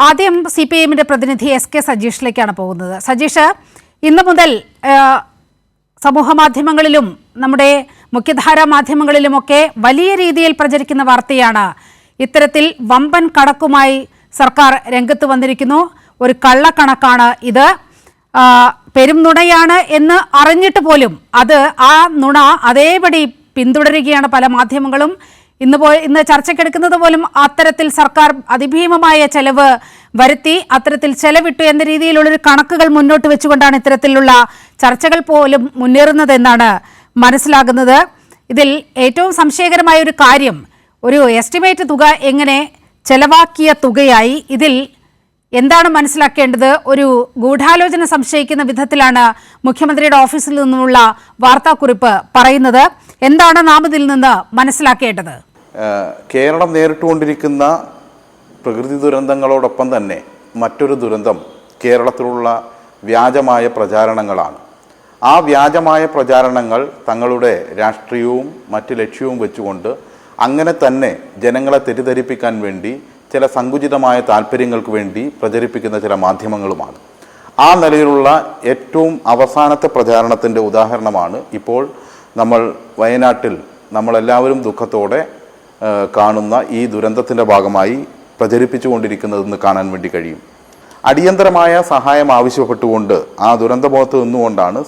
ആദ്യം C P എമ്മിന്റെ പ്രതിനിധി എസ് കെ സജീഷിലേക്കാണ് പോകുന്നത്. സജീഷ് ഇന്ന് മുതൽ സമൂഹ മാധ്യമങ്ങളിലും നമ്മുടെ മുഖ്യധാരാ മാധ്യമങ്ങളിലുമൊക്കെ വലിയ രീതിയിൽ പ്രചരിക്കുന്ന വാർത്തയാണ് ഇത്തരത്തിൽ വമ്പൻ കണക്കുമായി സർക്കാർ രംഗത്ത് വന്നിരിക്കുന്നു. ഒരു കള്ളക്കണക്കാണ് ഇത്. പെരും നുണയാണ് എന്ന് അറിഞ്ഞിട്ട് പോലും അത് ആ നുണ അതേപടി പിന്തുടരുകയാണ് പല മാധ്യമങ്ങളും. ഇന്ന് പോ ഇന്ന് ചർച്ചയ്ക്കെടുക്കുന്നത് പോലും അത്തരത്തിൽ സർക്കാർ അതിഭീമമായ ചെലവ് വരുത്തി അത്തരത്തിൽ ചെലവിട്ടു എന്ന രീതിയിലുള്ളൊരു കണക്കുകൾ മുന്നോട്ട് വെച്ചുകൊണ്ടാണ് ഇത്തരത്തിലുള്ള ചർച്ചകൾ പോലും മുന്നേറുന്നതെന്നാണ് മനസ്സിലാകുന്നത്. ഇതിൽ ഏറ്റവും സംശയകരമായ ഒരു കാര്യം ഒരു എസ്റ്റിമേറ്റ് തുക എങ്ങനെ ചെലവാക്കിയ തുകയായി ഇതിൽ എന്താണ് മനസ്സിലാക്കേണ്ടത്? ഒരു ഗൂഢാലോചന സംശയിക്കുന്ന വിധത്തിലാണ് മുഖ്യമന്ത്രിയുടെ ഓഫീസിൽ നിന്നുള്ള വാർത്താക്കുറിപ്പ് പറയുന്നത്. എന്താണ് നാം ഇതിൽ നിന്ന് മനസ്സിലാക്കേണ്ടത്? കേരളം നേരിട്ടുകൊണ്ടിരിക്കുന്ന പ്രകൃതി ദുരന്തങ്ങളോടൊപ്പം തന്നെ മറ്റൊരു ദുരന്തം കേരളത്തിലുള്ള വ്യാജമായ പ്രചാരണങ്ങളാണ്. ആ വ്യാജമായ പ്രചാരണങ്ങൾ തങ്ങളുടെ രാഷ്ട്രീയവും മറ്റ് ലക്ഷ്യവും വെച്ചുകൊണ്ട് അങ്ങനെ തന്നെ ജനങ്ങളെ തെറ്റിദ്ധരിപ്പിക്കാൻ വേണ്ടി ചില സങ്കുചിതമായ താല്പര്യങ്ങൾക്ക് വേണ്ടി പ്രചരിപ്പിക്കുന്ന ചില മാധ്യമങ്ങളുമാണ്. ആ നിലയിലുള്ള ഏറ്റവും അവസാനത്തെ പ്രചാരണത്തിന്റെ ഉദാഹരണമാണ് ഇപ്പോൾ നമ്മൾ വയനാട്ടിൽ നമ്മളെല്ലാവരും ദുഃഖത്തോടെ കാണുന്ന ഈ ദുരന്തത്തിന്റെ ഭാഗമായി പ്രചരിപ്പിച്ചുകൊണ്ടിരിക്കുന്നതെന്ന് കാണാൻ വേണ്ടി കഴിയും. അടിയന്തരമായ സഹായം ആവശ്യപ്പെട്ടുകൊണ്ട് ആ ദുരന്തബോധത്ത് നിന്നുകൊണ്ടാണ്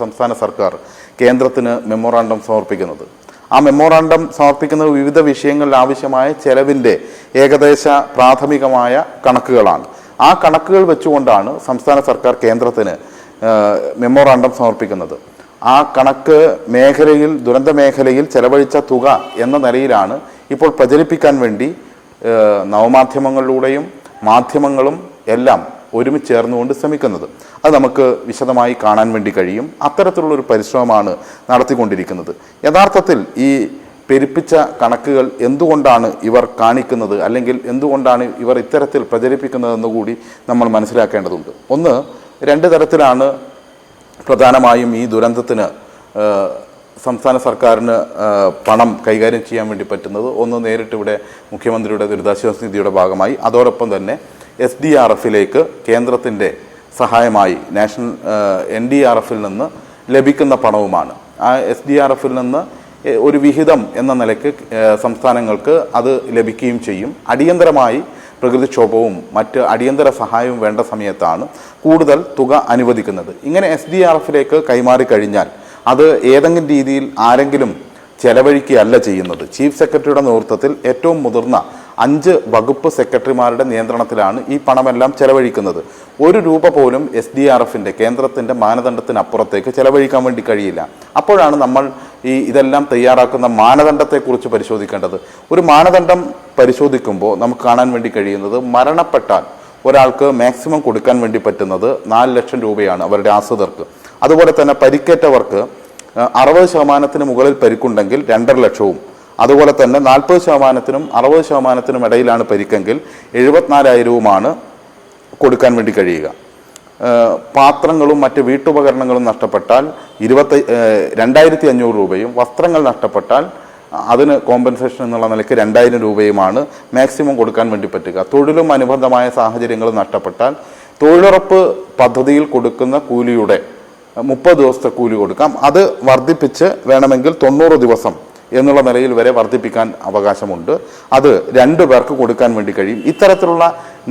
സംസ്ഥാന സർക്കാർ കേന്ദ്രത്തിന് മെമ്മോറാണ്ടം സമർപ്പിക്കുന്നത്. ആ മെമ്മോറാണ്ടം സമർപ്പിക്കുന്ന വിവിധ വിഷയങ്ങളിൽ ആവശ്യമായ ചെലവിന്റെ ഏകദേശ പ്രാഥമികമായ കണക്കുകളാണ്. ആ കണക്കുകൾ വെച്ചുകൊണ്ടാണ് സംസ്ഥാന സർക്കാർ കേന്ദ്രത്തിന് മെമ്മോറാണ്ടം സമർപ്പിക്കുന്നത്. ആ കണക്ക് മേഖലയിൽ ദുരന്ത മേഖലയിൽ ചെലവഴിച്ച തുക എന്ന നിലയിലാണ് ഇപ്പോൾ പ്രചരിപ്പിക്കാൻ വേണ്ടി നവമാധ്യമങ്ങളിലൂടെയും മാധ്യമങ്ങളും എല്ലാം ഒരുമിച്ച് ചേർന്നുകൊണ്ട് ശ്രമിക്കുന്നത്. അത് നമുക്ക് വിശദമായി കാണാൻ വേണ്ടി കഴിയും. അത്തരത്തിലുള്ളൊരു പരിശ്രമമാണ് നടത്തിക്കൊണ്ടിരിക്കുന്നത്. യഥാർത്ഥത്തിൽ ഈ പെരുപ്പിച്ച കണക്കുകൾ എന്തുകൊണ്ടാണ് ഇവർ കാണിക്കുന്നത്? അല്ലെങ്കിൽ എന്തുകൊണ്ടാണ് ഇവർ ഇത്തരത്തിൽ പ്രചരിപ്പിക്കുന്നതെന്ന് കൂടി നമ്മൾ മനസ്സിലാക്കേണ്ടതുണ്ട്. ഒന്ന് രണ്ട് തരത്തിലാണ് പ്രധാനമായും ഈ ദുരന്തത്തിന് സംസ്ഥാന സർക്കാരിന് പണം കൈകാര്യം ചെയ്യാൻ വേണ്ടി പറ്റുന്നത്. ഒന്ന് നേരിട്ട് ഇവിടെ മുഖ്യമന്ത്രിയുടെ ദുരിതാശ്വാസ നിധിയുടെ ഭാഗമായി. അതോടൊപ്പം തന്നെ എസ് ഡി ആർ എഫിലേക്ക് കേന്ദ്രത്തിന്റെ സഹായമായി നാഷണൽ എൻ ഡി ആർ എഫിൽ നിന്ന് ലഭിക്കുന്ന പണവുമാണ്. ആ എസ് ഡി ആർ എഫിൽ നിന്ന് ഒരു വിഹിതം എന്ന നിലയ്ക്ക് സംസ്ഥാനങ്ങൾക്ക് അത് ലഭിക്കുകയും ചെയ്യും. അടിയന്തരമായി പ്രകൃതിക്ഷോഭവും മറ്റ് അടിയന്തര സഹായവും വേണ്ട സമയത്താണ് കൂടുതൽ തുക അനുവദിക്കുന്നത്. ഇങ്ങനെ എസ് ഡി ആർ എഫിലേക്ക് കൈമാറി കഴിഞ്ഞാൽ അത് ഏതെങ്കിലും രീതിയിൽ ആരെങ്കിലും ചെലവഴിക്കുകയല്ല ചെയ്യുന്നത്. ചീഫ് സെക്രട്ടറിയുടെ നേതൃത്വത്തിൽ ഏറ്റവും മുതിർന്ന അഞ്ച് വകുപ്പ് സെക്രട്ടറിമാരുടെ നിയന്ത്രണത്തിലാണ് ഈ പണമെല്ലാം ചെലവഴിക്കുന്നത്. ഒരു രൂപ പോലും എസ് ഡി ആർ എഫിന്റെ കേന്ദ്രത്തിന്റെ മാനദണ്ഡത്തിനപ്പുറത്തേക്ക് ചെലവഴിക്കാൻ വേണ്ടി കഴിയില്ല. അപ്പോഴാണ് നമ്മൾ ഈ ഇതെല്ലാം തയ്യാറാക്കുന്ന മാനദണ്ഡത്തെക്കുറിച്ച് പരിശോധിക്കേണ്ടത്. ഒരു മാനദണ്ഡം പരിശോധിക്കുമ്പോൾ നമുക്ക് കാണാൻ വേണ്ടി കഴിയുന്നത് മരണപ്പെട്ടാൽ ഒരാൾക്ക് മാക്സിമം കൊടുക്കാൻ വേണ്ടി പറ്റുന്നത് നാല് ലക്ഷം രൂപയാണ് അവരുടെ ആശ്രിതർക്ക്. അതുപോലെ തന്നെ പരിക്കേറ്റവർക്ക് അറുപത് ശതമാനത്തിന് മുകളിൽ പരിക്കുണ്ടെങ്കിൽ രണ്ടര ലക്ഷവും അതുപോലെ തന്നെ നാൽപ്പത് ശതമാനത്തിനും അറുപത് ശതമാനത്തിനും ഇടയിലാണ് പരിക്കെങ്കിൽ എഴുപത്തിനാലായിരവുമാണ് കൊടുക്കാൻ വേണ്ടി കഴിയുക. പാത്രങ്ങളും മറ്റ് വീട്ടുപകരണങ്ങളും നഷ്ടപ്പെട്ടാൽ ഇരുപത്തി രണ്ടായിരത്തി അഞ്ഞൂറ് രൂപയും വസ്ത്രങ്ങൾ നഷ്ടപ്പെട്ടാൽ അതിന് കോമ്പൻസേഷൻ എന്നുള്ള നിലയ്ക്ക് രണ്ടായിരം രൂപയുമാണ് മാക്സിമം കൊടുക്കാൻ വേണ്ടി പറ്റുക. തൊഴിലും അനുബന്ധമായ സാഹചര്യങ്ങളും നഷ്ടപ്പെട്ടാൽ തൊഴിലുറപ്പ് പദ്ധതിയിൽ കൊടുക്കുന്ന കൂലിയുടെ മുപ്പത് ദിവസത്തെ കൂലി കൊടുക്കാം. അത് വർദ്ധിപ്പിച്ച് വേണമെങ്കിൽ തൊണ്ണൂറ് ദിവസം എന്നുള്ള നിലയിൽ വരെ വർദ്ധിപ്പിക്കാൻ അവകാശമുണ്ട്. അത് രണ്ടു പേർക്ക് കൊടുക്കാൻ വേണ്ടി കഴിയും. ഇത്തരത്തിലുള്ള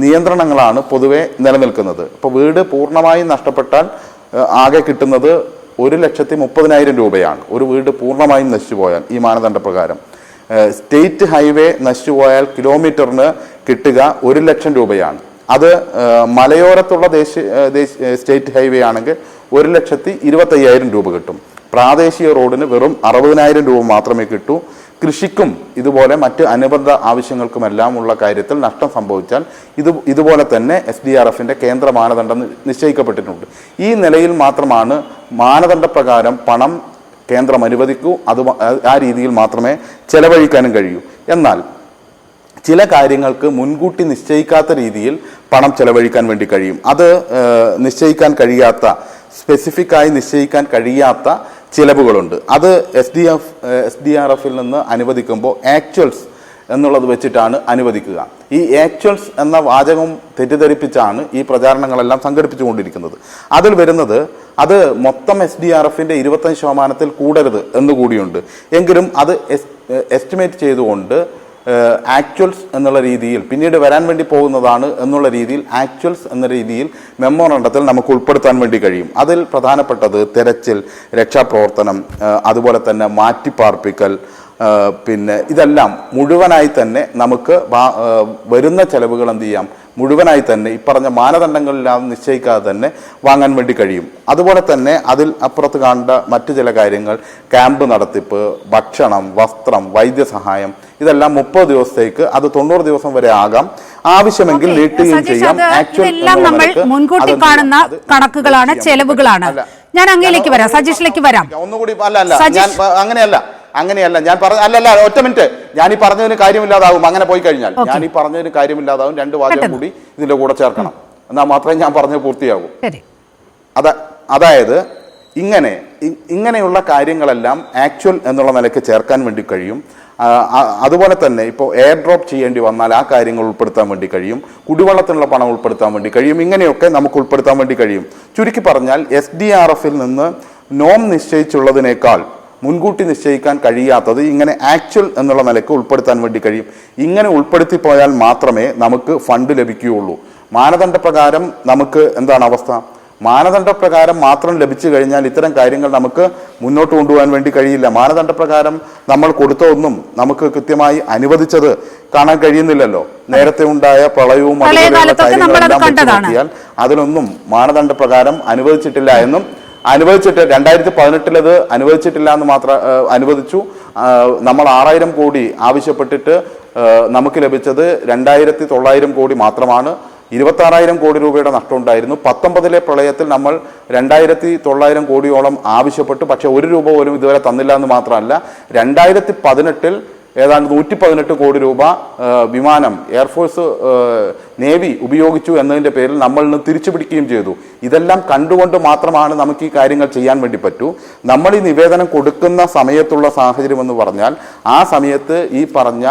നിയന്ത്രണങ്ങളാണ് പൊതുവെ നിലനിൽക്കുന്നത്. ഇപ്പോൾ വീട് പൂർണമായും നഷ്ടപ്പെട്ടാൽ ആകെ കിട്ടുന്നത് ഒരു ലക്ഷത്തി മുപ്പതിനായിരം രൂപയാണ്. ഒരു വീട് പൂർണമായും നശിച്ചു പോയാൽ ഈ മാനദണ്ഡ പ്രകാരം. സ്റ്റേറ്റ് ഹൈവേ നശിച്ചു പോയാൽ കിലോമീറ്ററിന് കിട്ടുക ഒരു ലക്ഷം രൂപയാണ്. അത് മലയോരത്തുള്ള ദേശീയ സ്റ്റേറ്റ് ഹൈവേ ആണെങ്കിൽ ഒരു ലക്ഷത്തി ഇരുപത്തയ്യായിരം രൂപ കിട്ടും. പ്രാദേശിക റോഡിന് വെറും അറുപതിനായിരം രൂപ മാത്രമേ കിട്ടൂ. കൃഷിക്കും ഇതുപോലെ മറ്റ് അനുബന്ധ ആവശ്യങ്ങൾക്കുമെല്ലാം ഉള്ള കാര്യത്തിൽ നഷ്ടം സംഭവിച്ചാൽ ഇത് ഇതുപോലെ തന്നെ എസ് ഡി ആർ എഫിന്റെ കേന്ദ്ര മാനദണ്ഡം നിശ്ചയിക്കപ്പെട്ടിട്ടുണ്ട്. ഈ നിലയിൽ മാത്രമാണ് മാനദണ്ഡപ്രകാരം പണം കേന്ദ്രം അനുവദിക്കൂ. അത് ആ രീതിയിൽ മാത്രമേ ചെലവഴിക്കാനും കഴിയൂ. എന്നാൽ ചില കാര്യങ്ങൾക്ക് മുൻകൂട്ടി നിശ്ചയിക്കാത്ത രീതിയിൽ പണം ചെലവഴിക്കാൻ വേണ്ടി കഴിയും. അത് നിശ്ചയിക്കാൻ കഴിയാത്ത സ്പെസിഫിക്കായി നിശ്ചയിക്കാൻ കഴിയാത്ത ചിലവുകളുണ്ട്. അത് S D F S D R എഫിൽ നിന്ന് അനുവദിക്കുമ്പോൾ ആക്ച്വൽസ് എന്നുള്ളത് വെച്ചിട്ടാണ് അനുവദിക്കുക. ഈ ആക്ച്വൽസ് എന്ന വാചകം തെറ്റിദ്ധരിപ്പിച്ചാണ് ഈ പ്രചാരണങ്ങളെല്ലാം സംഘടിപ്പിച്ചുകൊണ്ടിരിക്കുന്നത്. അതിൽ വരുന്നത് അത് മൊത്തം എസ് ഡി ആർ എഫിന്റെ ഇരുപത്തഞ്ച് ശതമാനത്തിൽ കൂടരുത് എന്നുകൂടിയുണ്ട് എങ്കിലും അത് എസ്റ്റിമേറ്റ് ചെയ്തുകൊണ്ട് ആക്ച്വൽസ് എന്നുള്ള രീതിയിൽ പിന്നീട് വരാൻ വേണ്ടി പോകുന്നതാണ് എന്നുള്ള രീതിയിൽ ആക്ച്വൽസ് എന്ന രീതിയിൽ മെമ്മോറണ്ടത്തിൽ നമുക്ക് ഉൾപ്പെടുത്താൻ വേണ്ടി കഴിയും. അതിൽ പ്രധാനപ്പെട്ടത് തെരച്ചിൽ രക്ഷാപ്രവർത്തനം അതുപോലെ തന്നെ മാറ്റിപ്പാർപ്പിക്കൽ പിന്നെ ഇതെല്ലാം മുഴുവനായി തന്നെ നമുക്ക് വരുന്ന ചെലവുകൾ എന്ത് ചെയ്യാം? മുഴുവനായി തന്നെ ഈ പറഞ്ഞ മാനദണ്ഡങ്ങളെല്ലാം നിശ്ചയിക്കാതെ തന്നെ വാങ്ങാൻ വേണ്ടി കഴിയും. അതുപോലെ തന്നെ അതിൽ അപ്പുറത്ത് കാണേണ്ട മറ്റു ചില കാര്യങ്ങൾ ക്യാമ്പ് നടത്തിപ്പ് ഭക്ഷണം വസ്ത്രം വൈദ്യസഹായം ഇതെല്ലാം മുപ്പത് ദിവസത്തേക്ക് അത് തൊണ്ണൂറ് ദിവസം വരെ ആകാം. ആവശ്യമെങ്കിൽ നീട്ടുകയും ചെയ്യാം. ഇതെല്ലാം നമ്മൾ മുൻകൂട്ടി കാണുന്ന കണക്കുകളാണ് ചെലവുകളാണ്. ഞാൻ അങ്ങയിലേക്ക് വരാം സജീഷിലേക്ക് വരാം. ഒന്നുകൂടി അല്ല അല്ല. അങ്ങനെയല്ല. അങ്ങനെയല്ല ഞാൻ പറഞ്ഞ അല്ലല്ല ഒറ്റ മിനിറ്റ്. ഞാൻ ഈ പറഞ്ഞതിന് കാര്യമില്ലാതാവും. അങ്ങനെ പോയി കഴിഞ്ഞാൽ. ഞാൻ ഈ പറഞ്ഞതിന് കാര്യമില്ലാതാവും. രണ്ട് വാചകം കൂടി ഇതിന്റെ കൂടെ ചേർക്കണം. എന്നാൽ മാത്രമേ ഞാൻ പറഞ്ഞത് പൂർത്തിയാകൂ. അത അതായത് ഇങ്ങനെ ഇങ്ങനെയുള്ള കാര്യങ്ങളെല്ലാം ആക്ച്വൽ എന്നുള്ള നിലയ്ക്ക് ചേർക്കാൻ വേണ്ടി കഴിയും. അതുപോലെ തന്നെ ഇപ്പോൾ എയർ ഡ്രോപ്പ് ചെയ്യേണ്ടി വന്നാൽ ആ കാര്യങ്ങൾ ഉൾപ്പെടുത്താൻ വേണ്ടി കഴിയും. കുടിവെള്ളത്തിനുള്ള പണം ഉൾപ്പെടുത്താൻ വേണ്ടി കഴിയും. ഇങ്ങനെയൊക്കെ നമുക്ക് ഉൾപ്പെടുത്താൻ വേണ്ടി കഴിയും. ചുരുക്കി പറഞ്ഞാൽ എസ് ഡി ആർ എഫിൽ നിന്ന് നോം നിശ്ചയിച്ചുള്ളതിനേക്കാൾ മുൻകൂട്ടി നിശ്ചയിക്കാൻ കഴിയാത്തത് ഇങ്ങനെ ആക്ച്വൽ എന്നുള്ള നിലയ്ക്ക് ഉൾപ്പെടുത്താൻ വേണ്ടി കഴിയും. ഇങ്ങനെ ഉൾപ്പെടുത്തി പോയാൽ മാത്രമേ നമുക്ക് ഫണ്ട് ലഭിക്കുകയുള്ളൂ. മാനദണ്ഡപ്രകാരം നമുക്ക് എന്താണ് അവസ്ഥ? മാനദണ്ഡപ്രകാരം മാത്രം ലഭിച്ചു കഴിഞ്ഞാൽ ഇത്തരം കാര്യങ്ങൾ നമുക്ക് മുന്നോട്ട് കൊണ്ടുപോകാൻ വേണ്ടി കഴിയില്ല. മാനദണ്ഡപ്രകാരം നമ്മൾ കൊടുത്ത ഒന്നും നമുക്ക് കൃത്യമായി അനുവദിച്ചത് കാണാൻ കഴിയുന്നില്ലല്ലോ. നേരത്തെ ഉണ്ടായ പ്രളയവും അതുപോലെയുള്ള നമ്മളത് കാര്യങ്ങളെല്ലാം വെച്ച്. നോക്കിയാൽ അതിലൊന്നും മാനദണ്ഡപ്രകാരം അനുവദിച്ചിട്ടില്ല എന്നും അനുവദിച്ചിട്ട് രണ്ടായിരത്തി പതിനെട്ടിലത് അനുവദിച്ചിട്ടില്ല എന്ന് മാത്രം അനുവദിച്ചു. നമ്മൾ ആറായിരം കോടി ആവശ്യപ്പെട്ടിട്ട് നമുക്ക് ലഭിച്ചത് രണ്ടായിരത്തി തൊള്ളായിരം കോടി മാത്രമാണ്. ഇരുപത്തി ആറായിരം കോടി രൂപയുടെ നഷ്ടമുണ്ടായിരുന്നു പത്തൊമ്പതിലെ പ്രളയത്തിൽ നമ്മൾ രണ്ടായിരത്തി തൊള്ളായിരം കോടിയോളം ആവശ്യപ്പെട്ടു. പക്ഷേ ഒരു രൂപ പോലും ഇതുവരെ തന്നില്ല എന്ന് മാത്രമല്ല രണ്ടായിരത്തി പതിനെട്ടിൽ ഏതാണ്ട് നൂറ്റി പതിനെട്ട് കോടി രൂപ വിമാനം എയർഫോഴ്സ് നേവി ഉപയോഗിച്ചു എന്നതിന്റെ പേരിൽ നമ്മൾ നിന്ന് തിരിച്ചു പിടിക്കുകയും ചെയ്തു. ഇതെല്ലാം കണ്ടുകൊണ്ട് മാത്രമാണ് നമുക്ക് ഈ കാര്യങ്ങൾ ചെയ്യാൻ വേണ്ടി പറ്റൂ. നമ്മൾ ഈ നിവേദനം കൊടുക്കുന്ന സമയത്തുള്ള സാഹചര്യം എന്ന് പറഞ്ഞാൽ ആ സമയത്ത് ഈ പറഞ്ഞ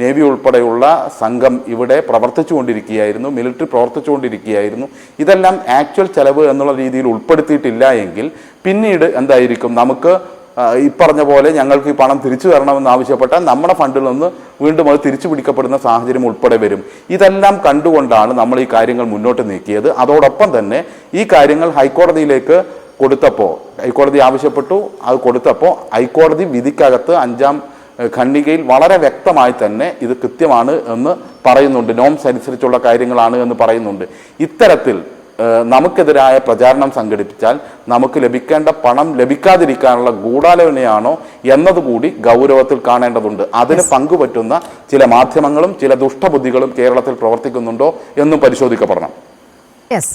നേവി ഉൾപ്പെടെയുള്ള സംഘം ഇവിടെ പ്രവർത്തിച്ചുകൊണ്ടിരിക്കുകയായിരുന്നു മിലിറ്ററി പ്രവർത്തിച്ചുകൊണ്ടിരിക്കുകയായിരുന്നു ഇതെല്ലാം ആക്ച്വൽ ചെലവ് എന്നുള്ള രീതിയിൽ ഉൾപ്പെടുത്തിയിട്ടില്ല എങ്കിൽ പിന്നീട് എന്തായിരിക്കും? നമുക്ക് ഈ പറഞ്ഞ പോലെ ഞങ്ങൾക്ക് ഈ പണം തിരിച്ചു തരണമെന്ന് ആവശ്യപ്പെട്ടാൽ നമ്മുടെ ഫണ്ടിൽ നിന്ന് വീണ്ടും അത് തിരിച്ചു പിടിക്കപ്പെടുന്ന സാഹചര്യം ഉൾപ്പെടെ വരും. ഇതെല്ലാം കണ്ടുകൊണ്ടാണ് നമ്മൾ ഈ കാര്യങ്ങൾ മുന്നോട്ട് നീക്കിയത്. അതോടൊപ്പം തന്നെ ഈ കാര്യങ്ങൾ ഹൈക്കോടതിയിലേക്ക് കൊടുത്തപ്പോൾ ഹൈക്കോടതി ആവശ്യപ്പെട്ടു അത് കൊടുത്തപ്പോൾ ഹൈക്കോടതി വിധിക്കകത്ത് അഞ്ചാം ഖണ്ഡികയിൽ വളരെ വ്യക്തമായി തന്നെ ഇത് കൃത്യമാണ് എന്ന് പറയുന്നുണ്ട്. നോംസ് അനുസരിച്ചുള്ള കാര്യങ്ങളാണ് എന്ന് പറയുന്നുണ്ട്. ഇത്തരത്തിൽ നമുക്കെതിരായ പ്രചാരണം സംഘടിപ്പിച്ചാൽ നമുക്ക് ലഭിക്കേണ്ട പണം ലഭിക്കാതിരിക്കാനുള്ള ഗൂഢാലോചനയാണോ എന്നതുകൂടി ഗൗരവത്തിൽ കാണേണ്ടതുണ്ട്. അതിന് പങ്കുപറ്റുന്ന ചില മാധ്യമങ്ങളും ചില ദുഷ്ടബുദ്ധികളും കേരളത്തിൽ പ്രവർത്തിക്കുന്നുണ്ടോ എന്നും പരിശോധിക്കപ്പെടണം. യെസ്